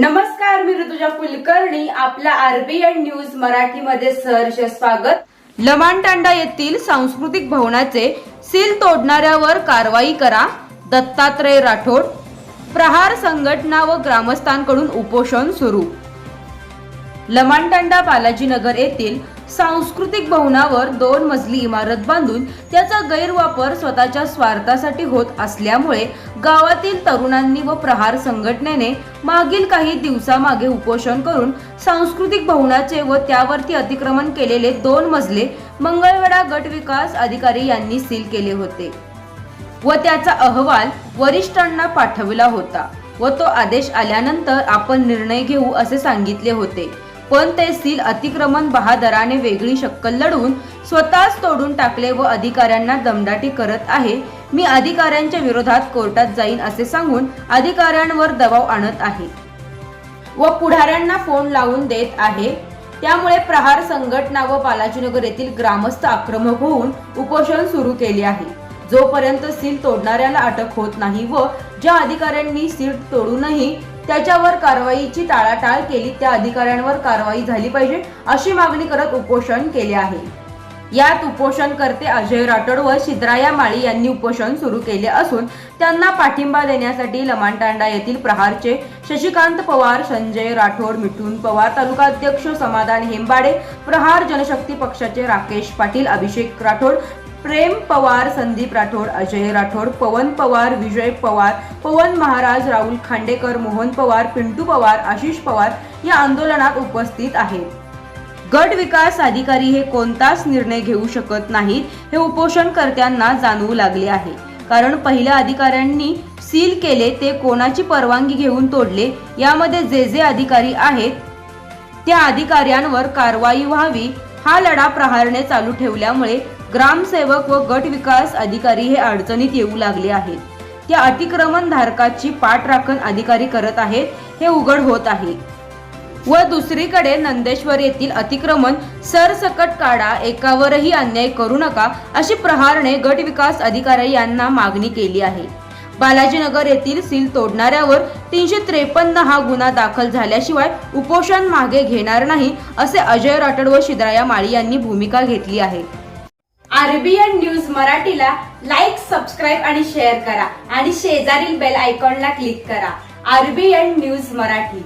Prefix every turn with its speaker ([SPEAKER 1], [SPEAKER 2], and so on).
[SPEAKER 1] नमस्कार मी ऋतुजा कुलकर्णी. आपल्या RBN news मराठीमध्ये सहर्ष स्वागत. लमाणतांडा येथील सांस्कृतिक भवनाचे सील तोडणाऱ्यावर कारवाई करा दत्तात्रय राठोड. प्रहार संघटना व ग्रामस्थांकडून उपोषण सुरू. लमानटांडा बालाजीनगर येथील सांस्कृतिक भवनावर दोन मजली इमारत बांधून त्याचा गैरवापर स्वतःच्या स्वार्थासाठी होत असल्यामुळे गावातील तरुणांनी व प्रहार संघटनेने मागील काही दिवसामागे उपोषण करून सांस्कृतिक भवनाचे व त्यावरती अतिक्रमण केलेले दोन मजले मंगळवेढा गट विकास अधिकारी यांनी सील केले होते व त्याचा अहवाल वरिष्ठांना पाठविला होता व तो आदेश आल्यानंतर आपण निर्णय घेऊ असे सांगितले होते. पण ते सील अतिक्रमण बहादराने वेगळी शक्कल लढवून स्वतःच तोडून टाकले व अधिकाऱ्यांना दमदाटी करत आहे. मी अधिकाऱ्यांच्या विरोधात कोर्टात जाईन असे सांगून अधिकाऱ्यांवर दबाव आणत आहे. व पुढाऱ्यांना फोन लावून देत आहे. त्यामुळे प्रहार संघटना व बालाजीनगर येथील ग्रामस्थ आक्रमक होऊन उपोषण सुरू केले आहे. जोपर्यंत सील तोडणाऱ्याला अटक होत नाही व ज्या अधिकाऱ्यांनी सील तोडूनही त्याच्यावर कारवाईची टाळाटाळ केली त्या अधिकाऱ्यांवर कारवाई झाली पाहिजे अशी मागणी करत उपोषण केले आहे. यात उपोषणकर्ते अजय राठोड व शिद्राया माळी यांनी उपोषण सुरू केले असून त्यांना पाठिंबा देण्यासाठी लमाणतांडा येथील प्रहारचे शशिकांत पवार संजय राठोड मिठून पवार तालुका अध्यक्ष समाधान हेंबाडे प्रहार जनशक्ती पक्षाचे राकेश पाटील अभिषेक राठोड प्रेम पवार संदीप राठोड अजय राठोड पवन पवार विजय पवार पवन महाराज राहुल खांडेकर मोहन पवार पिंटू पवार आशिष पवार या आंदोलनात उपस्थित आहेत. गट विकास अधिकारी हे कोणताच निर्णय घेऊ शकत नाहीत हे उपोषणकर्त्यांना जाणवू लागले आहे. कारण पहिल्या अधिकाऱ्यांनी सील केले ते कोणाची परवानगी घेऊन तोडले यामध्ये जे जे अधिकारी आहेत त्या अधिकाऱ्यांवर कारवाई व्हावी हा लढा प्रहारने चालू ठेवल्यामुळे ग्रामसेवक व गट विकास अधिकारी हे अडचणीत येऊ लागले आहेत. त्या अतिक्रमण धारकाची पाठराखण अधिकारी करत आहेत हे उघड होत आहे. व दुसरीकडे नंदेश्वर येथील अतिक्रमण सरसकट काढा एकावरही अन्याय करू नका अशी प्रहारणे गट विकास अधिकारी यांना मागणी केली आहे. बालाजीनगर येथील सील तोडणाऱ्यावर तीनशे त्रेपन्न हा गुन्हा दाखल झाल्याशिवाय उपोषण मागे घेणार नाही असे अजय राठोड व शिद्राया माळी यांनी भूमिका घेतली आहे. आरबीएन न्यूज मराठीला लाईक सबस्क्राईब आणि शेअर करा आणि शेजारील बेल आयकॉनला क्लिक करा. RBN news Marathi.